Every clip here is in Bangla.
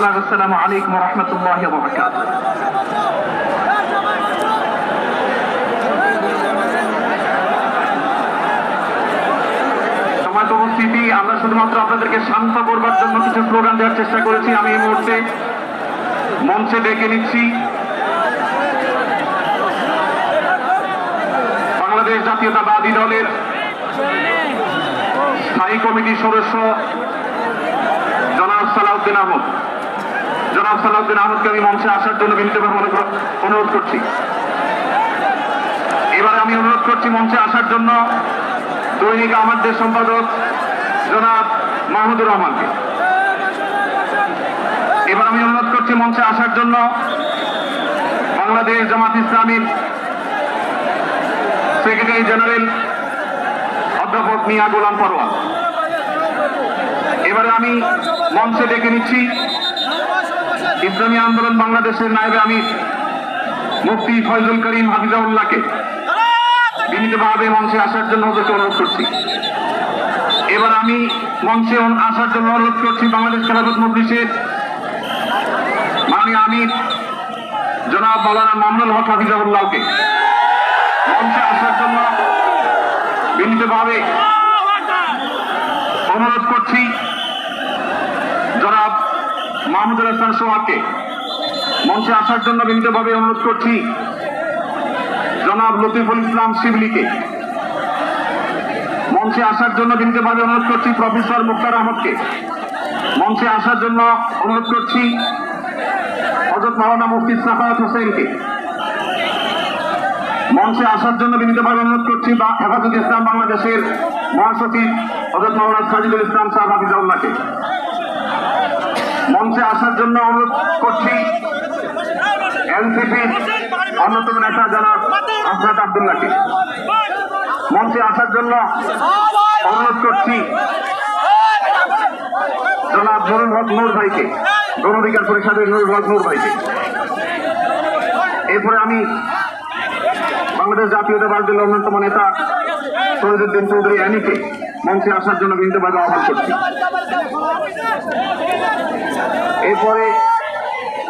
সালাত আমরা শুধুমাত্র আপনাদেরকে শান্ত করবার জন্য কিছু স্লোগান দেওয়ার চেষ্টা করেছি। আমি এই মুহূর্তে মঞ্চে ডেকে নিচ্ছি। বাংলাদেশ জাতীয়তাবাদী দলের স্থায়ী কমিটির সদস্য জনাব সালাউদ্দিন আহমদ। জনাব সালাউদ্দিন আহমদকে আমি মঞ্চে আসার জন্য বিনীতভাবে অনুরোধ করছি। এবার আমি অনুরোধ করছি মঞ্চে আসার জন্য দৈনিক আমাদের সম্পাদক জনাব মাহমুদুর রহমানকে। এবার আমি অনুরোধ করছি মঞ্চে আসার জন্য বাংলাদেশ জামাত ইসলামীর সেক্রেটারি জেনারেল অধ্যাপক মিয়া গোলাম পরোয়ার এবারে আমি মঞ্চে ডেকে নিচ্ছি ইসলামী আন্দোলন বাংলাদেশের নায়েবে আমি মুফতি ফয়জুল করিম হাফিজাউল্লাহকে বিনীতভাবে মঞ্চে আসার জন্য ওদেরকে অনুরোধ করছি। এবার আমি মঞ্চে আসার জন্য অনুরোধ করছি বাংলাদেশ খেলাফত মজলিসের মাননীয় আমির জনাব মৌলানা মামুনুল হক হাফিজাউল্লাহকে মঞ্চে আসার জন্য বিনীতভাবে অনুরোধ করছি। মাহমুদুল হাসান সোহাগকে। মঞ্চে আসার জন্য বিনীতভাবে অনুরোধ করছি জনাব লতিফুল ইসলাম শিবলিকে। মঞ্চে আসার জন্য বিনীতভাবে অনুরোধ করছি প্রফেসর মুক্তার আহমদকে। মঞ্চে আসার জন্য অনুরোধ করছি হজরত মাওলানা মুফতি সাফায়াত হোসেনকে। মঞ্চে আসার জন্য বিনীতভাবে অনুরোধ করছি বা হেফাজত ইসলাম বাংলাদেশের মহাসচিব হজরত মাওলানা সাজিদুল ইসলাম সাহেব হাফিজাউল্লাহকে। মঞ্চে আসার জন্য অনুরোধ করছি। এনসিপি অন্যতম নেতা যারা আফরাত আবদুল্লাহকে। মঞ্চে আসার জন্য অনুরোধ করছি জনাব নুরুল হক নূর ভাইকে, গণ অধিকার পরিষদের নুরুল হক নূর ভাইকে। এরপরে আমি বাংলাদেশ জাতীয়তাবাদী দলের অন্যতম নেতা শহীদুদ্দিন চৌধুরী অ্যানিকে মঞ্চে আসার জন্য বিনীতভাবে আহ্বান করছি। এরপরে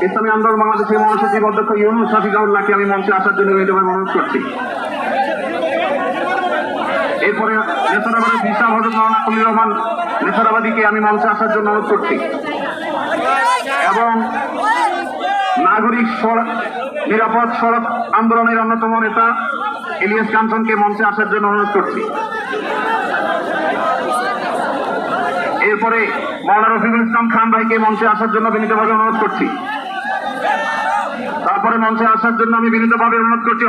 ইসলামী আন্দোলন বাংলাদেশের মহাসচিব অধ্যক্ষ ইউনুস শাফিজাউল্লাহকে আমি মঞ্চে আসার জন্য বিনীতভাবে অনুরোধ করছি। এরপরে নেতারাবাদের ভিসা হজরত মাওলানা রহমান নেতারাবাদীকে আমি মঞ্চে আসার জন্য অনুরোধ করছি। এবং নাগরিক সড়ক- নিরাপদ সড়ক আন্দোলনের অন্যতম নেতা ইলিয়াস কাঞ্চনকে মঞ্চে আসার জন্য অনুরোধ করছি। এরপরে মাওলানা রফিকুল ইসলাম খান ভাইকে মঞ্চে আসার জন্য বিনীতভাবে অনুরোধ করছি। তারপরে মঞ্চে আসার জন্য আমি বিনীতভাবে অনুরোধ করছি।